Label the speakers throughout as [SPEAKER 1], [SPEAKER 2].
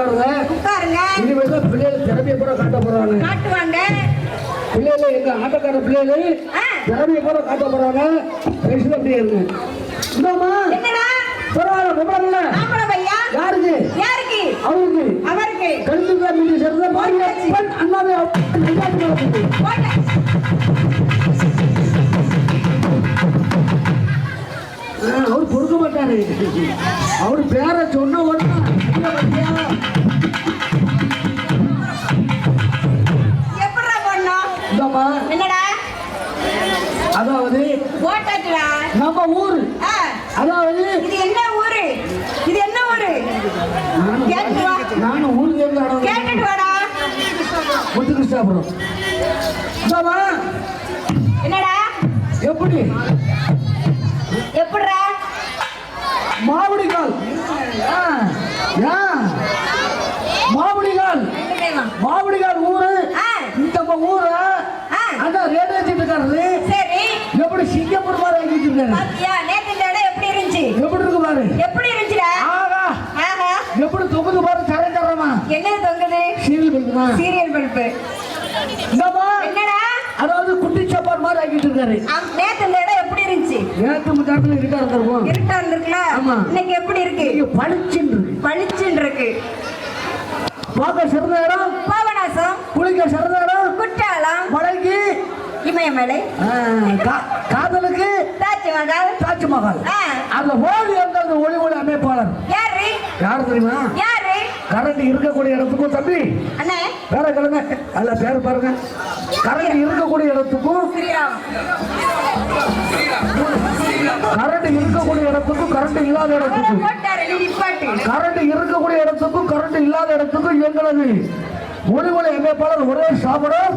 [SPEAKER 1] உட்காருங்க.
[SPEAKER 2] உட்காருங்க.
[SPEAKER 1] இனிமேல் தான் பிள்ளைகள் திறமையை பூரா காட்ட போறாங்க.
[SPEAKER 2] காட்டுவாங்க.
[SPEAKER 1] பிள்ளைகள் எங்க ஆட்டக்கார பிள்ளைகள். திறமையை பூரா காட்ட போறாங்க. பேசுறது அப்படியே இருங்க.
[SPEAKER 2] என்னடா?
[SPEAKER 1] பரவாயில்ல
[SPEAKER 2] பையா?
[SPEAKER 1] யாருக்கு?
[SPEAKER 2] யாருக்கு?
[SPEAKER 1] அவருக்கு.
[SPEAKER 2] அவருக்கு.
[SPEAKER 1] கழுத்துக்கா சேர்ந்த அண்ணாவே அவர் பொறுக்க மாட்டாரு. அவர் பேரை சொன்ன உடனே
[SPEAKER 2] என்னடா?
[SPEAKER 1] அதாவது நம்ம ஊர். அதாவது
[SPEAKER 2] இது என்ன ஊரு? இது என்ன ஊரு?
[SPEAKER 1] நானும் இருந்து
[SPEAKER 2] கேட்டுட்டு வாடா.
[SPEAKER 1] முத்து கிருஷ்ணாபுரம்
[SPEAKER 2] என்னடா?
[SPEAKER 1] எப்படி?
[SPEAKER 2] எப்படிடா?
[SPEAKER 1] மாவடிகால் இருக்காரு
[SPEAKER 2] பாத்தியா? நேத்து இந்த இடம் எப்படி இருந்துச்சு?
[SPEAKER 1] எப்படி இருக்கு பாரு?
[SPEAKER 2] எப்படி இருந்துச்சுடா?
[SPEAKER 1] ஆகா
[SPEAKER 2] ஆஹா.
[SPEAKER 1] எப்படி தொகுது பாரு தரை தரமா.
[SPEAKER 2] என்ன தொங்குது?
[SPEAKER 1] சீரியல் இருக்குமா
[SPEAKER 2] சீரியல் பல்பு.
[SPEAKER 1] இந்தாம்மா
[SPEAKER 2] என்னடா?
[SPEAKER 1] அதாவது குட்டி சாப்பாடு மாதிரி ஆக்கிட்டு இருக்காரு.
[SPEAKER 2] நேத்து இந்த இடம் எப்படி இருந்துச்சு?
[SPEAKER 1] நேற்று முத்தாத்துல இருக்கா இருந்திருக்கும்.
[SPEAKER 2] இருட்டா இருந்திருக்குல்ல
[SPEAKER 1] ஆமா.
[SPEAKER 2] இன்னைக்கு எப்படி இருக்கு?
[SPEAKER 1] பளிச்சுன்னு இருக்கு.
[SPEAKER 2] பளிச்சுன்னு இருக்கு.
[SPEAKER 1] பார்க்க சிறந்த இடம்.
[SPEAKER 2] பாபநாசம்
[SPEAKER 1] குளிக்க சிறந்த
[SPEAKER 2] இமயமலை
[SPEAKER 1] காதலுக்கு
[SPEAKER 2] தாஜ்மஹால்
[SPEAKER 1] தாஜ்மஹால். அந்த ஓடி வந்த அந்த ஒளி ஒளி அமைப்பாளர்.
[SPEAKER 2] யாரு?
[SPEAKER 1] யார் தெரியுமா?
[SPEAKER 2] யாரு?
[SPEAKER 1] கரண்ட் இருக்கக்கூடிய இடத்துக்கும் தம்பி.
[SPEAKER 2] அண்ணே.
[SPEAKER 1] வேற கிழங்க அல்ல பேர் பாருங்க. கரண்ட் இருக்கக்கூடிய இடத்துக்கும் கரண்ட் இருக்கக்கூடிய இடத்துக்கும் கரண்ட் இல்லாத இடத்துக்கும். கரண்ட் இருக்கக்கூடிய இடத்துக்கும் கரண்ட் இல்லாத இடத்துக்கும் எங்களது ஒளி ஒளி அமைப்பாளர் ஒரே சாப்பிடும்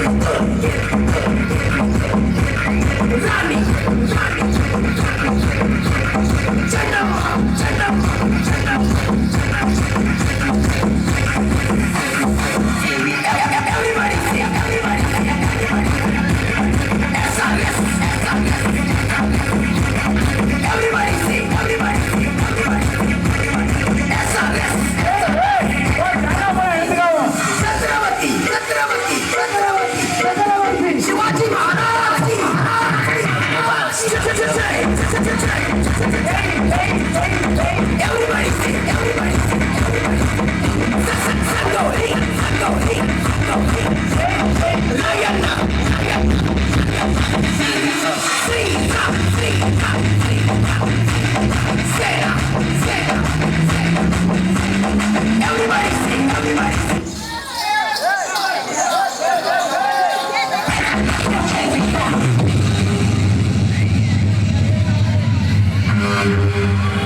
[SPEAKER 3] Música